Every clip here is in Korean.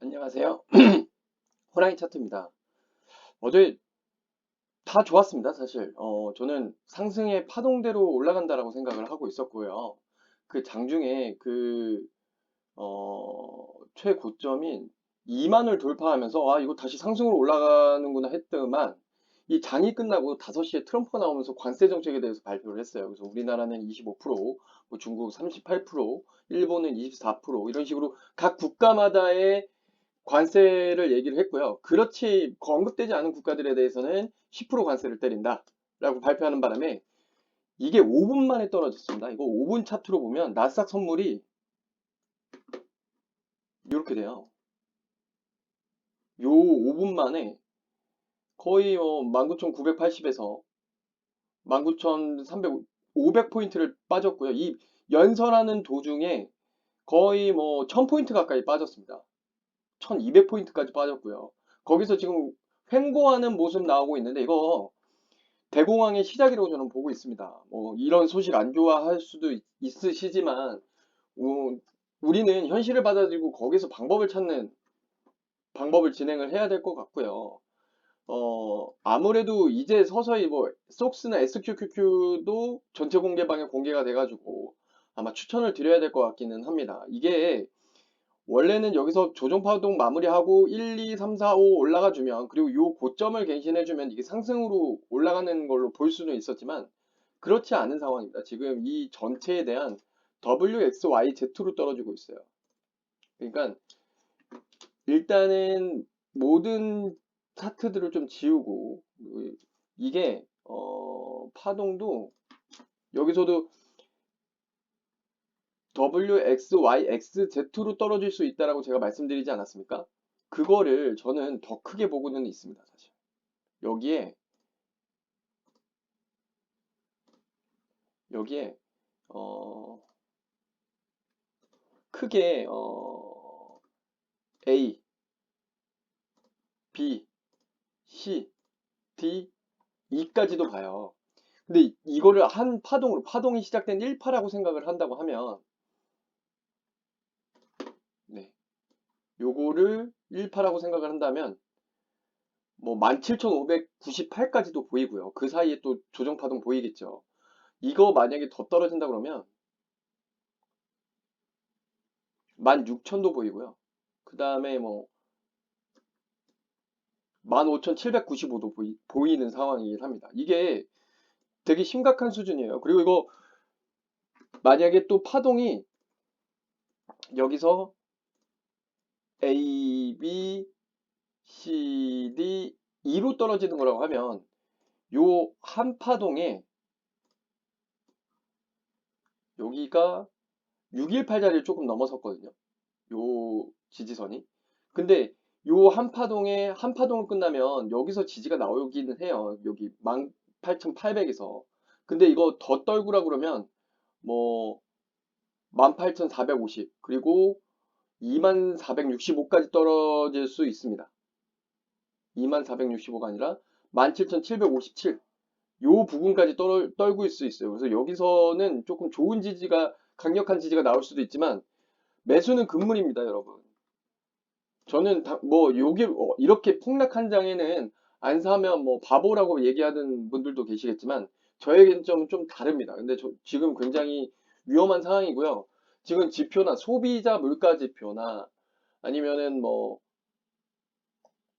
안녕하세요. 호랑이 차트입니다. 어제 다 좋았습니다, 사실. 어, 저는 상승의 파동대로 올라간다라고 생각을 하고 있었고요. 그 장중에 그, 어, 최고점인 2만을 돌파하면서, 아, 이거 다시 상승으로 올라가는구나 했더만, 이 장이 끝나고 5시에 트럼프가 나오면서 관세 정책에 대해서 발표를 했어요. 그래서 우리나라는 25%, 뭐 중국 38%, 일본은 24% 이런 식으로 각 국가마다의 관세를 얘기를 했고요. 그렇지 언급되지 않은 국가들에 대해서는 10% 관세를 때린다라고 발표하는 바람에 이게 5분 만에 떨어졌습니다. 이거 5분 차트로 보면 나스닥 선물이 이렇게 돼요. 요 5분 만에 거의 어 19,980에서 19,300, 500포인트를 빠졌고요. 이 연설하는 도중에 거의 뭐 1000포인트 가까이 빠졌습니다. 1200포인트까지 빠졌고요. 거기서 지금 횡보하는 모습 나오고 있는데 이거 대공황의 시작이라고 저는 보고 있습니다. 뭐 이런 소식 안 좋아할 수도 있, 있으시지만 우, 우리는 현실을 받아들이고 거기서 방법을 찾는 방법을 진행을 해야 될 것 같고요. 어, 아무래도 이제 서서히 뭐 속스나 SQQQ도 전체 공개방에 공개가 돼가지고 아마 추천을 드려야 될 것 같기는 합니다. 이게 원래는 여기서 조정파동 마무리하고 1, 2, 3, 4, 5 올라가 주면 그리고 이 고점을 갱신해 주면 이게 상승으로 올라가는 걸로 볼 수는 있었지만 그렇지 않은 상황입니다. 지금 이 전체에 대한 WXYZ로 떨어지고 있어요. 그러니까 일단은 모든 차트들을 좀 지우고 이게 어, 파동도 여기서도 WX, Y, X, Z로 떨어질 수 있다라고 제가 말씀드리지 않았습니까? 그거를 저는 더 크게 보고는 있습니다, 사실. 여기에 여기에 어 크게 어 A, B, C, D, E까지도 봐요. 근데 이거를 한 파동으로 파동이 시작된 1파라고 생각을 한다고 하면 요거를 1파라고 생각을 한다면 뭐 17,598까지도 보이고요. 그 사이에 또 조정 파동 보이겠죠. 이거 만약에 더 떨어진다 그러면 16,000도 보이고요. 그 다음에 뭐 15,795도 보이, 보이는 상황이긴 합니다. 이게 되게 심각한 수준이에요. 그리고 이거 만약에 또 파동이 여기서 A, B, C, D, E로 떨어지는 거라고 하면 요 한 파동에 여기가 618 자리를 조금 넘어섰거든요. 요 지지선이. 근데 요 한 파동에 한 파동을 끝나면 여기서 지지가 나오기는 해요. 여기 18,800에서. 근데 이거 더 떨구라 그러면 뭐 18,450 그리고 2465까지 떨어질 수 있습니다. 2465가 아니라 17,757. 요 부분까지 떨, 떨고 있을 수 있어요. 그래서 여기서는 조금 좋은 지지가, 강력한 지지가 나올 수도 있지만, 매수는 금물입니다, 여러분. 저는 다, 뭐, 여기, 어, 이렇게 폭락한 장에는 안 사면 뭐, 바보라고 얘기하는 분들도 계시겠지만, 저에게는 좀, 좀 다릅니다. 근데 저, 지금 굉장히 위험한 상황이고요. 지금 지표나 소비자 물가 지표나 아니면은 뭐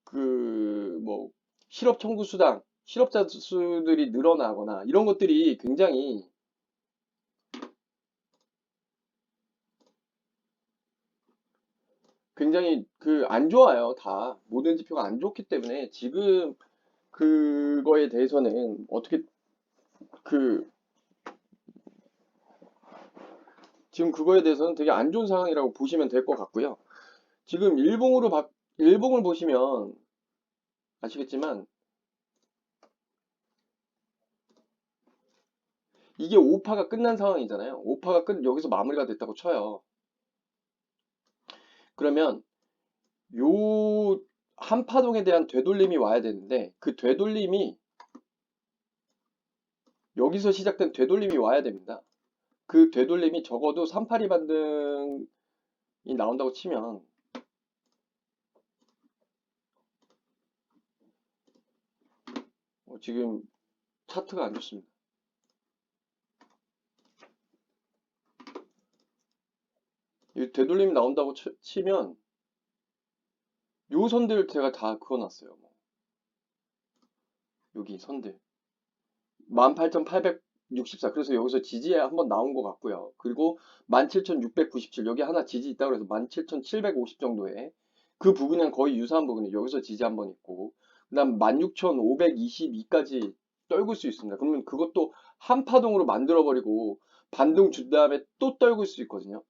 그뭐 실업 청구 수당 실업자 수들이 늘어나거나 이런 것들이 굉장히 굉장히 그 안 좋아요. 다 모든 지표가 안 좋기 때문에 지금 그거에 대해서는 어떻게 그 지금 그거에 대해서는 되게 안 좋은 상황이라고 보시면 될 것 같고요. 지금 일봉으로 바, 일봉을 보시면 아시겠지만 이게 5파가 끝난 상황이잖아요. 5파가 끝 여기서 마무리가 됐다고 쳐요. 그러면 요 한 파동에 대한 되돌림이 와야 되는데 그 되돌림이 여기서 시작된 되돌림이 와야 됩니다. 그 되돌림이 적어도 382 반등이 나온다고 치면 어, 지금 차트가 안 좋습니다. 이 되돌림이 나온다고 치면 요 선들 제가 다 그어놨어요. 뭐. 여기 선들 18,800 18,864 그래서 여기서 지지에 한번 나온 것 같고요. 그리고 17,697 여기 하나 지지 있다고 해서 17,750 정도에 그 부분은 거의 유사한 부분이 여기서 지지 한번 있고 그다음 16,522까지 떨굴 수 있습니다. 그러면 그것도 한 파동으로 만들어 버리고 반등 준 다음에 또 떨굴 수 있거든요.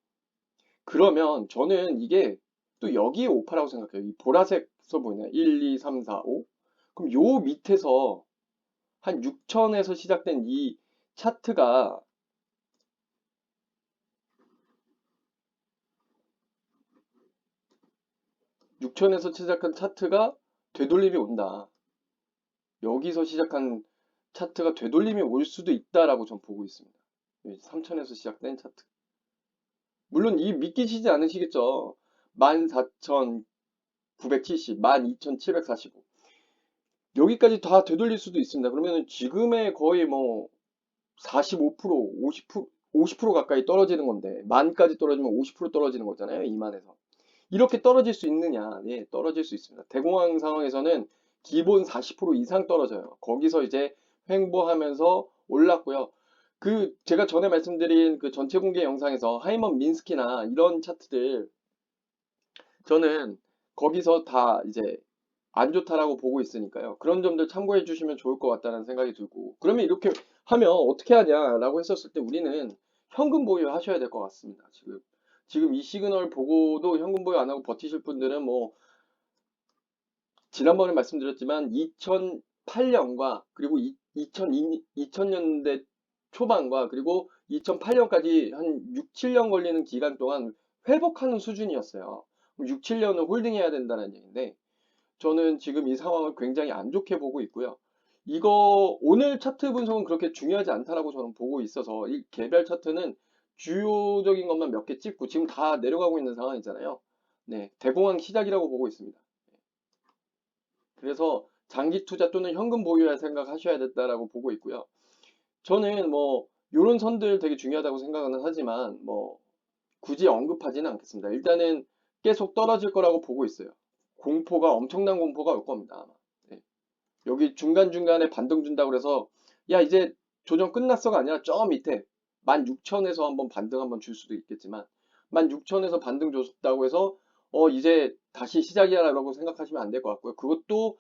그러면 저는 이게 또 여기에 오파라고 생각해요. 이 보라색 써 보이나요? 1, 2, 3, 4, 5. 그럼 요 밑에서 한 6천에서 시작된 이 차트가 육천에서 시작한 차트가 되돌림이 온다. 여기서 시작한 차트가 되돌림이 올 수도 있다라고 전 보고 있습니다. 3천에서 시작된 차트. 물론 이 믿기시지 않으시겠죠. 14,970, 12,745. 여기까지 다 되돌릴 수도 있습니다. 그러면 지금의 거의 뭐 45%, 50%, 50% 가까이 떨어지는 건데 만까지 떨어지면 50% 떨어지는 거잖아요. 2만에서. 이렇게 떨어질 수 있느냐? 네, 떨어질 수 있습니다. 대공황 상황에서는 기본 40% 이상 떨어져요. 거기서 이제 횡보하면서 올랐고요. 그 제가 전에 말씀드린 그 전체 공개 영상에서 하이먼 민스키나 이런 차트들 저는 거기서 다 이제 안 좋다라고 보고 있으니까요. 그런 점들 참고해 주시면 좋을 것 같다는 생각이 들고 그러면 이렇게 하면 어떻게 하냐라고 했었을 때 우리는 현금 보유 하셔야 될 것 같습니다. 지금 지금 이 시그널 보고도 현금 보유 안 하고 버티실 분들은 뭐 지난번에 말씀드렸지만 2008년과 그리고 2000, 2000년대 초반과 그리고 2008년까지 한 6, 7년 걸리는 기간 동안 회복하는 수준이었어요. 6, 7년은 홀딩해야 된다는 얘기인데 저는 지금 이 상황을 굉장히 안 좋게 보고 있고요. 이거 오늘 차트 분석은 그렇게 중요하지 않다라고 저는 보고 있어서 이 개별 차트는 주요적인 것만 몇 개 찍고 지금 다 내려가고 있는 상황이잖아요. 네, 대공황 시작이라고 보고 있습니다. 그래서 장기 투자 또는 현금 보유할 생각하셔야 됐다라고 보고 있고요. 저는 뭐 이런 선들 되게 중요하다고 생각은 하지만 뭐 굳이 언급하지는 않겠습니다. 일단은 계속 떨어질 거라고 보고 있어요. 공포가 엄청난 공포가 올 겁니다. 네. 여기 중간중간에 반등 준다고 그래서 야 이제 조정 끝났어가 아니라 저 밑에 16,000에서 한번 반등 한번 줄 수도 있겠지만 16,000에서 반등 줬다고 해서 어 이제 다시 시작이야 라고 생각하시면 안 될 것 같고요. 그것도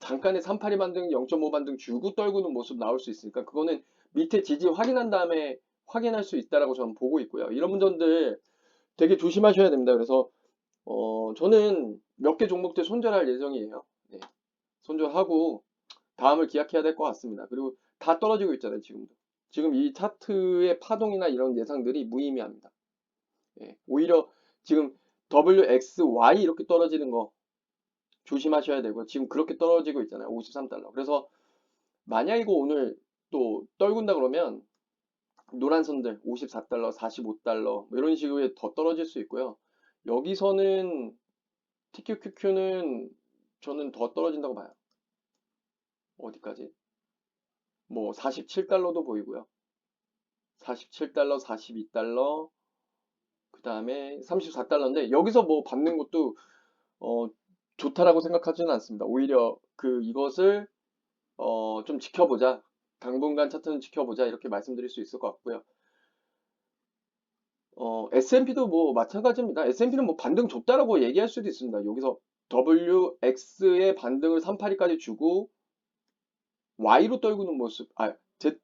잠깐의 382 반등, 0.5 반등 주고 떨구는 모습 나올 수 있으니까 그거는 밑에 지지 확인한 다음에 확인할 수 있다라고 저는 보고 있고요. 이런 분들 되게 조심하셔야 됩니다. 그래서 어 저는 몇 개 종목들 손절할 예정이에요. 네. 손절하고 다음을 기약해야 될 것 같습니다. 그리고 다 떨어지고 있잖아요, 지금도. 지금 이 차트의 파동이나 이런 예상들이 무의미합니다. 예, 오히려 지금 WXY 이렇게 떨어지는 거 조심하셔야 되고 지금 그렇게 떨어지고 있잖아요. 53달러. 그래서 만약 이거 오늘 또 떨군다 그러면 노란 선들 54달러, 45달러 뭐 이런 식으로 더 떨어질 수 있고요. 여기서는 TQQQ는 저는 더 떨어진다고 봐요. 어디까지? 뭐 47달러도 보이고요. 47달러, 42달러, 그 다음에 34달러인데 여기서 뭐 받는 것도 어, 좋다라고 생각하지는 않습니다. 오히려 그 이것을 어, 좀 지켜보자. 당분간 차트는 지켜보자. 이렇게 말씀드릴 수 있을 것 같고요. 어, S&P도 뭐 마찬가지입니다. S&P는 뭐 반등 줬다라고 얘기할 수도 있습니다. 여기서 WX의 반등을 382까지 주고 Y로 떨구는 모습, 아, Z,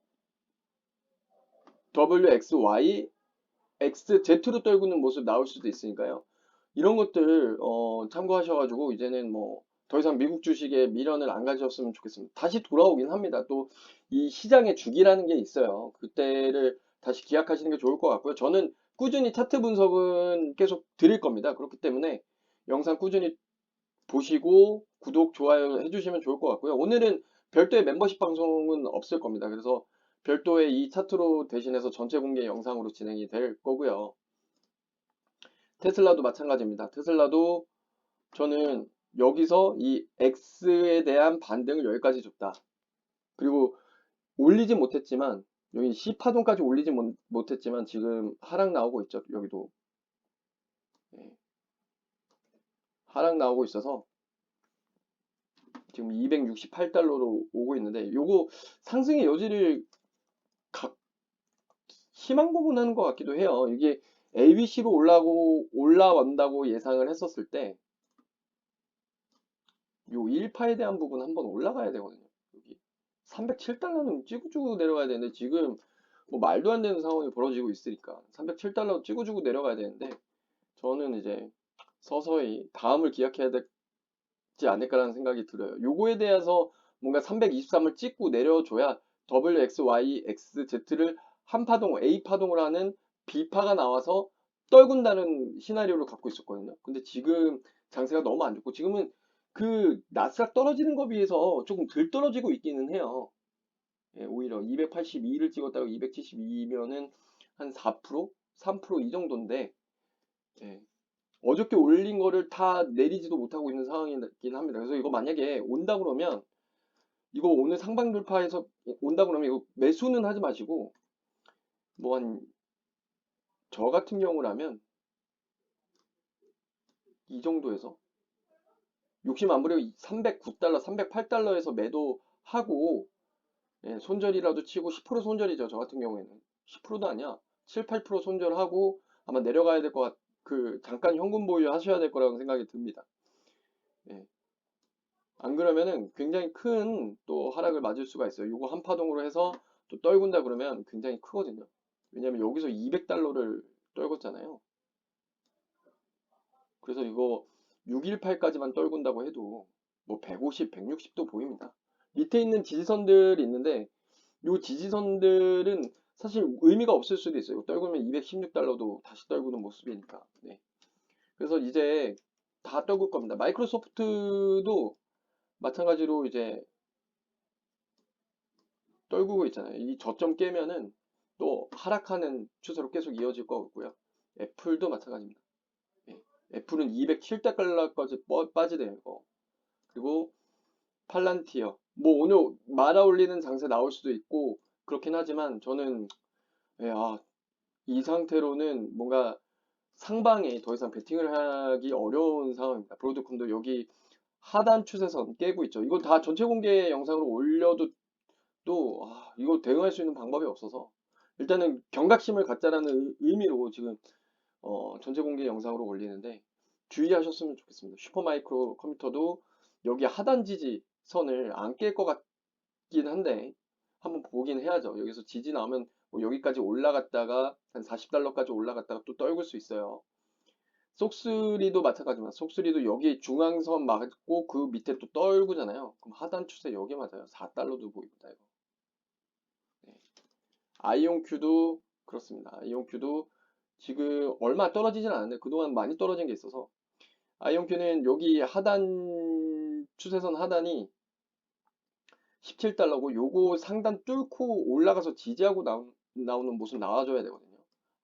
WXY, XZ로 떨구는 모습 나올 수도 있으니까요. 이런 것들 어, 참고하셔가지고 이제는 뭐 더 이상 미국 주식에 미련을 안 가지셨으면 좋겠습니다. 다시 돌아오긴 합니다. 또 이 시장의 주기라는 게 있어요. 그때를 다시 기약하시는 게 좋을 것 같고요. 저는 꾸준히 차트 분석은 계속 드릴 겁니다. 그렇기 때문에 영상 꾸준히 보시고 구독, 좋아요 해주시면 좋을 것 같고요. 오늘은 별도의 멤버십 방송은 없을 겁니다. 그래서 별도의 이 차트로 대신해서 전체 공개 영상으로 진행이 될 거고요. 테슬라도 마찬가지입니다. 테슬라도 저는 여기서 이 X에 대한 반등을 여기까지 줬다. 그리고 올리진 못했지만 여기 C파동까지 올리진 못- 못했지만 지금 하락 나오고 있죠. 여기도 예. 하락 나오고 있어서 지금 268달러로 오고 있는데 요거 상승의 여지를 각 희망 부분하는 것 같기도 해요. 이게 ABC로 올라고 올라온다고 예상을 했었을 때 요 1파에 대한 부분 한번 올라가야 되거든요. 여기 307달러는 찌구찌구 내려가야 되는데 지금 뭐 말도 안 되는 상황이 벌어지고 있으니까 307달러 찌구찌구 내려가야 되는데 저는 이제 서서히 다음을 기약해야 되지 않을까라는 생각이 들어요. 요거에 대해서 뭔가 323을 찍고 내려줘야 W, X, Y, X, Z를 한 파동, A 파동을 하는 B파가 나와서 떨군다는 시나리오를 갖고 있었거든요. 근데 지금 장세가 너무 안 좋고 지금은 그 나스닥 떨어지는 거 비해서 조금 덜 떨어지고 있기는 해요. 예, 오히려 282를 찍었다가 272면은 한 4%, 3%이 정도인데 예, 어저께 올린 거를 다 내리지도 못하고 있는 상황이긴 합니다. 그래서 이거 만약에 온다 그러면 이거 오늘 상방 돌파해서 온다 그러면 이거 매수는 하지 마시고 뭐 한 저 같은 경우라면 이 정도에서 욕심 안 부리고 309달러, 308달러에서 매도하고 예, 손절이라도 치고 10% 손절이죠. 저 같은 경우에는 10%도 아니야. 7, 8% 손절하고 아마 내려가야 될 것 같, 그 잠깐 현금 보유 하셔야 될 거라고 생각이 듭니다. 예. 안 그러면은 굉장히 큰 또 하락을 맞을 수가 있어요. 이거 한 파동으로 해서 또 떨군다 그러면 굉장히 크거든요. 왜냐면 여기서 200달러를 떨궜잖아요. 그래서 이거 618까지만 떨군다고 해도 뭐 150, 160도 보입니다. 밑에 있는 지지선들이 있는데 이 지지선들은 사실 의미가 없을 수도 있어요. 떨구면 216달러도 다시 떨구는 모습이니까. 네. 그래서 이제 다 떨굴 겁니다. 마이크로소프트도 마찬가지로 이제 떨구고 있잖아요. 이 저점 깨면은 또 하락하는 추세로 계속 이어질 것 같고요. 애플도 마찬가지입니다. 예. 애플은 207달러까지 빠지대요. 이거. 그리고 팔란티어. 뭐 오늘 말아 올리는 장세 나올 수도 있고 그렇긴 하지만 저는 예, 아, 이 상태로는 뭔가 상방에 더 이상 베팅을 하기 어려운 상황입니다. 브로드컴도 여기 하단 추세선 깨고 있죠. 이거 다 전체 공개 영상으로 올려도 또 아, 이거 대응할 수 있는 방법이 없어서 일단은 경각심을 갖자라는 의- 의미로 지금 어, 전체 공개 영상으로 올리는데 주의하셨으면 좋겠습니다. 슈퍼마이크로 컴퓨터도 여기 하단 지지 선을 안 깰 것 같긴 한데 한번 보긴 해야죠. 여기서 지지 나오면 뭐 여기까지 올라갔다가 한 40달러까지 올라갔다가 또 떨굴 수 있어요. 속쓰리도 마찬가지입니다. 속쓰리도 여기 중앙선 맞고 그 밑에 또 떨구잖아요. 그럼 하단 추세 여기 맞아요. 4달러도 보입니다. 이거. 네. 아이온큐도 그렇습니다. 아이온큐도 지금 얼마 떨어지진 않았는데 그동안 많이 떨어진 게 있어서 아이온큐는 여기 하단 추세선 하단이 17달러고 요거 상단 뚫고 올라가서 지지하고 나오, 나오는 모습 나와줘야 되거든요.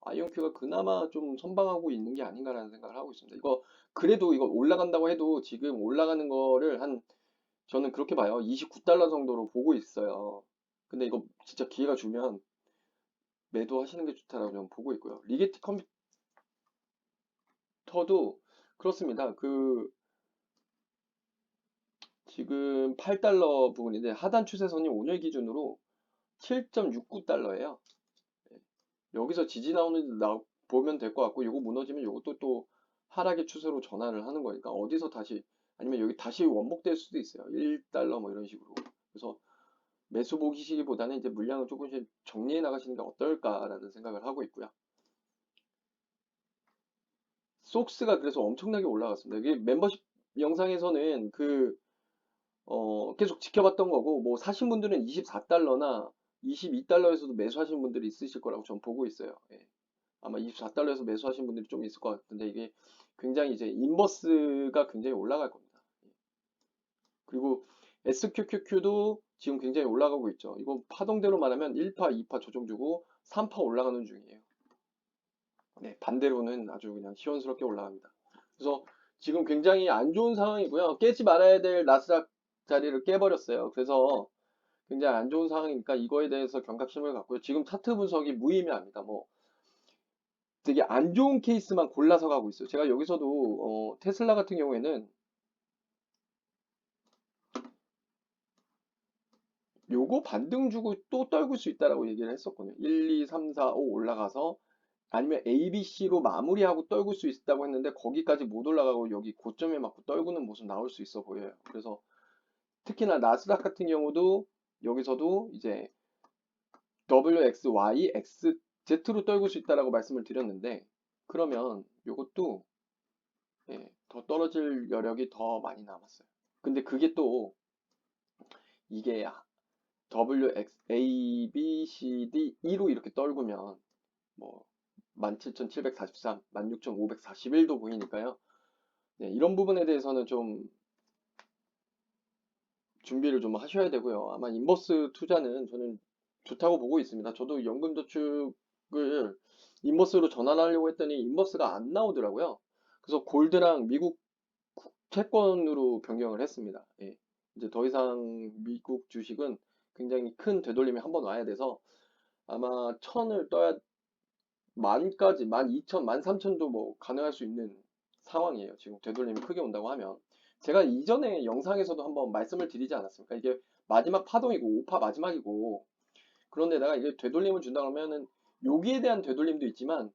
아이온큐가 그나마 좀 선방하고 있는 게 아닌가라는 생각을 하고 있습니다. 이거 그래도 이거 올라간다고 해도 지금 올라가는 거를 한 저는 그렇게 봐요. 29달러 정도로 보고 있어요. 근데 이거 진짜 기회가 주면 매도하시는 게 좋다라고 저는 보고 있고요. 리게티 컴퓨터도 그렇습니다. 그 지금 8달러 부분인데 하단 추세선이 오늘 기준으로 7.69달러예요. 여기서 지지 나오는 나 보면 될 것 같고 이거 무너지면 이것도 또 하락의 추세로 전환을 하는 거니까 어디서 다시 아니면 여기 다시 원복될 수도 있어요. 1달러 뭐 이런 식으로. 그래서 매수 보기시기보다는 이제 물량을 조금씩 정리해 나가시는 게 어떨까라는 생각을 하고 있고요. 속스가 그래서 엄청나게 올라갔습니다. 이게 멤버십 영상에서는 그 어, 계속 지켜봤던 거고, 뭐, 사신 분들은 24달러나 22달러에서도 매수하신 분들이 있으실 거라고 전 보고 있어요. 예. 아마 24달러에서 매수하신 분들이 좀 있을 것 같은데, 이게 굉장히 이제 인버스가 굉장히 올라갈 겁니다. 예. 그리고 SQQQ도 지금 굉장히 올라가고 있죠. 이거 파동대로 말하면 1파, 2파 조정 주고 3파 올라가는 중이에요. 네, 반대로는 아주 그냥 시원스럽게 올라갑니다. 그래서 지금 굉장히 안 좋은 상황이고요. 깨지 말아야 될 나스닥 자리를 깨버렸어요. 그래서 굉장히 안 좋은 상황이니까 이거에 대해서 경각심을 갖고요. 지금 차트 분석이 무의미합니다. 뭐 되게 안 좋은 케이스만 골라서 가고 있어요. 제가 여기서도 어, 테슬라 같은 경우에는 요거 반등 주고 또 떨굴 수 있다라고 얘기를 했었거든요. 1, 2, 3, 4, 5 올라가서 아니면 A, B, C로 마무리하고 떨굴 수 있다고 했는데 거기까지 못 올라가고 여기 고점에 맞고 떨구는 모습 나올 수 있어 보여요. 그래서 특히나 나스닥 같은 경우도 여기서도 이제 WXY, XZ로 떨굴 수 있다라고 말씀을 드렸는데 그러면 요것도 예, 더 떨어질 여력이 더 많이 남았어요. 근데 그게 또 이게 WX, A, B, C, D, E로 이렇게 떨구면 뭐 17,743, 16,541도 보이니까요. 네, 이런 부분에 대해서는 좀 준비를 좀 하셔야 되고요. 아마 인버스 투자는 저는 좋다고 보고 있습니다. 저도 연금저축을 인버스로 전환하려고 했더니 인버스가 안 나오더라고요. 그래서 골드랑 미국 채권으로 변경을 했습니다. 예. 이제 더 이상 미국 주식은 굉장히 큰 되돌림이 한번 와야 돼서 아마 천을 떠야 만까지 만 이천, 만 삼천도 뭐 가능할 수 있는 상황이에요. 지금 되돌림이 크게 온다고 하면 제가 이전에 영상에서도 한번 말씀을 드리지 않았습니까? 이게 마지막 파동이고 5파 마지막이고 그런데다가 이게 되돌림을 준다 그러면은 여기에 대한 되돌림도 있지만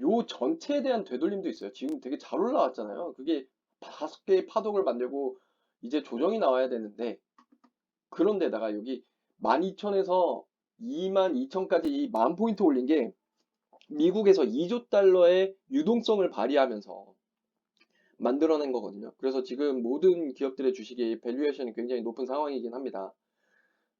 요 전체에 대한 되돌림도 있어요. 지금 되게 잘 올라왔잖아요. 그게 다섯 개의 파동을 만들고 이제 조정이 나와야 되는데 그런데다가 여기 12,000에서 22,000까지 이 만 포인트 올린 게 미국에서 2조 달러의 유동성을 발휘하면서 만들어낸 거거든요. 그래서 지금 모든 기업들의 주식의 밸류에이션이 굉장히 높은 상황이긴 합니다.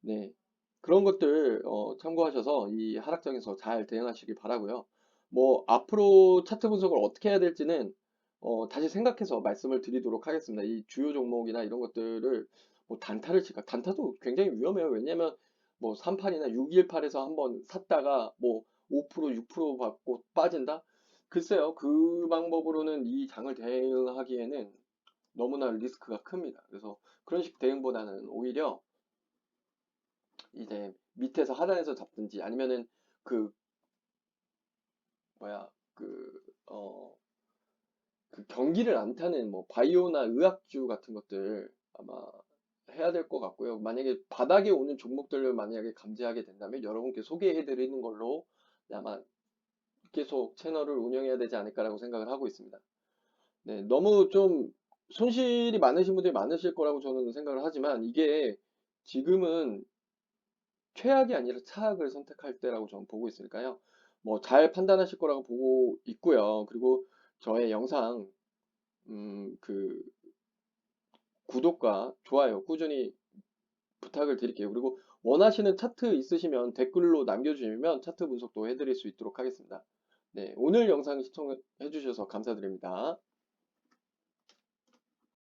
네. 그런 것들 어, 참고하셔서 이 하락장에서 잘 대응하시길 바라고요. 뭐 앞으로 차트 분석을 어떻게 해야 될지는 어, 다시 생각해서 말씀을 드리도록 하겠습니다. 이 주요 종목이나 이런 것들을 뭐 단타를 칠까? 단타도 굉장히 위험해요. 왜냐면 뭐 38이나 618에서 한번 샀다가 뭐 5%, 6% 받고 빠진다? 글쎄요. 그 방법으로는 이 장을 대응하기에는 너무나 리스크가 큽니다. 그래서 그런 식 대응보다는 오히려 이제 밑에서 하단에서 잡든지 아니면은 그 뭐야 그 어, 그 경기를 안 타는 뭐 바이오나 의학주 같은 것들 아마 해야 될 것 같고요. 만약에 바닥에 오는 종목들을 만약에 감지하게 된다면 여러분께 소개해 드리는 걸로 아마 계속 채널을 운영해야 되지 않을까라고 생각을 하고 있습니다. 네, 너무 좀 손실이 많으신 분들이 많으실 거라고 저는 생각을 하지만 이게 지금은 최악이 아니라 차악을 선택할 때라고 저는 보고 있으니까요. 뭐 잘 판단하실 거라고 보고 있고요. 그리고 저의 영상 음, 그 구독과 좋아요 꾸준히 부탁을 드릴게요. 그리고 원하시는 차트 있으시면 댓글로 남겨주시면 차트 분석도 해드릴 수 있도록 하겠습니다. 네, 오늘 영상 시청해 주셔서 감사드립니다.